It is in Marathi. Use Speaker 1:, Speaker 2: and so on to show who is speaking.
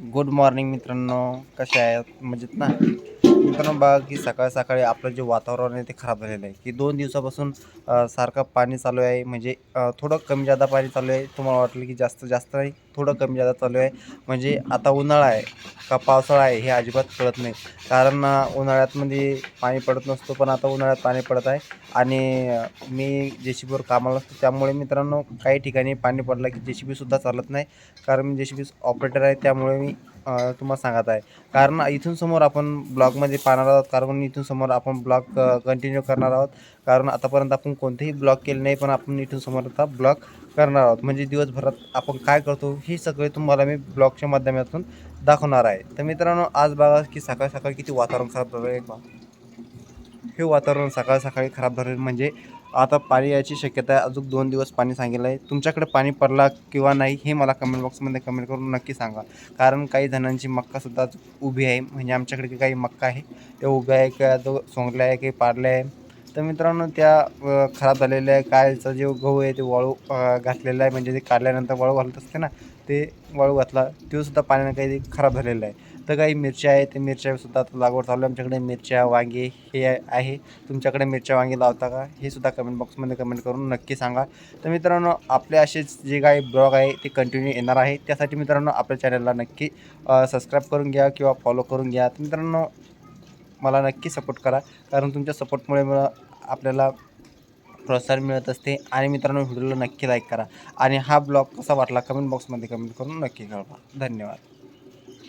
Speaker 1: गुड मॉर्निंग मित्रांनो. कसे आहेत? मजेत ना? मित्रांनो बघा की सकाळी सकाळी आपलं जे वातावरण आहे ते खराब झालेलं आहे. की दोन दिवसापासून सारखं पाणी चालू आहे. म्हणजे थोडं कमी जादा पाणी चालू आहे. तुम्हाला वाटलं की जास्त जास्त नाही थोडं कमी जादा चालू आहे. म्हणजे आता उन्हाळा आहे का पावसाळा आहे हे अजिबात कळत नाही. कारण उन्हाळ्यातमध्ये पाणी पडत नसतो पण आता उन्हाळ्यात पाणी पडत आहे. आणि मी जे सी बीवर कामाला असतो. त्यामुळे मित्रांनो काही ठिकाणी पाणी पडलं की जे सी बीसुद्धा चालत नाही. कारण मी जे सी बी ऑपरेटर आहे त्यामुळे मी मी तुम्हाला सांगत आहे. कारण इथून समोर आपण ब्लॉगमध्ये पाहणार आहोत. कारण इथून समोर आपण ब्लॉग कंटिन्यू करणार आहोत. कारण आतापर्यंत आपण कोणतेही ब्लॉग केले नाही पण आपण इथून समोर आता ब्लॉग करणार आहोत. म्हणजे दिवसभरात आपण काय करतो हे सगळे तुम्हाला मी ब्लॉगच्या माध्यमातून दाखवणार आहे. तर मित्रांनो आज बघा की सकाळ सकाळी किती वातावरण खराब झालं आहे. हे वातावरण सकाळ सकाळी खराब झालं म्हणजे आता पाणी यायची शक्यता आहे. अजून दोन दिवस पाणी सांगितलं आहे तुमच्याकडे पाणी पडला किंवा नाही हे मला कमेंट बॉक्समध्ये कमेंट करून नक्की सांगा. कारण काही जणांची मक्कासुद्धा उभी आहे. म्हणजे आमच्याकडे काही मक्का आहे. ते उभ्या आहे का? तो सोंगल्या आहे काही पाडल्या आहे? तर मित्रांनो त्या खराब झालेल्या आहे कायचा जे गहू आहे ते वाळू घातलेला आहे. म्हणजे ते काढल्यानंतर वाळू घालत असते ना ते वाळू घातला तो सुद्धा पाण्यानं काही खराब झालेला आहे. तर काही मिरच्या आहे ते मिरच्यासुद्धा आता लागवड चालू आहे. आमच्याकडे मिरच्या वांगे हे आहे- आहे तुमच्याकडे मिरच्या वांगे लावता का? हे सुद्धा कमेंट बॉक्समध्ये कमेंट करून नक्की सांगा. तर मित्रांनो आपले असेच जे काही ब्लॉग आहे ते कंटिन्यू येणार आहे. त्यासाठी मित्रांनो आपल्या चॅनलला नक्की सबस्क्राईब करून घ्या किंवा फॉलो करून घ्या. तर मित्रांनो मला नक्की सपोर्ट करा. कारण तुमच्या सपोर्टमुळे मला आपल्याला प्रोत्साहन मिळत असते. आणि मित्रांनो व्हिडिओला नक्की लाईक करा. आणि हा ब्लॉग कसा वाटला कमेंट बॉक्समध्ये कमेंट करून नक्की कळवा. धन्यवाद.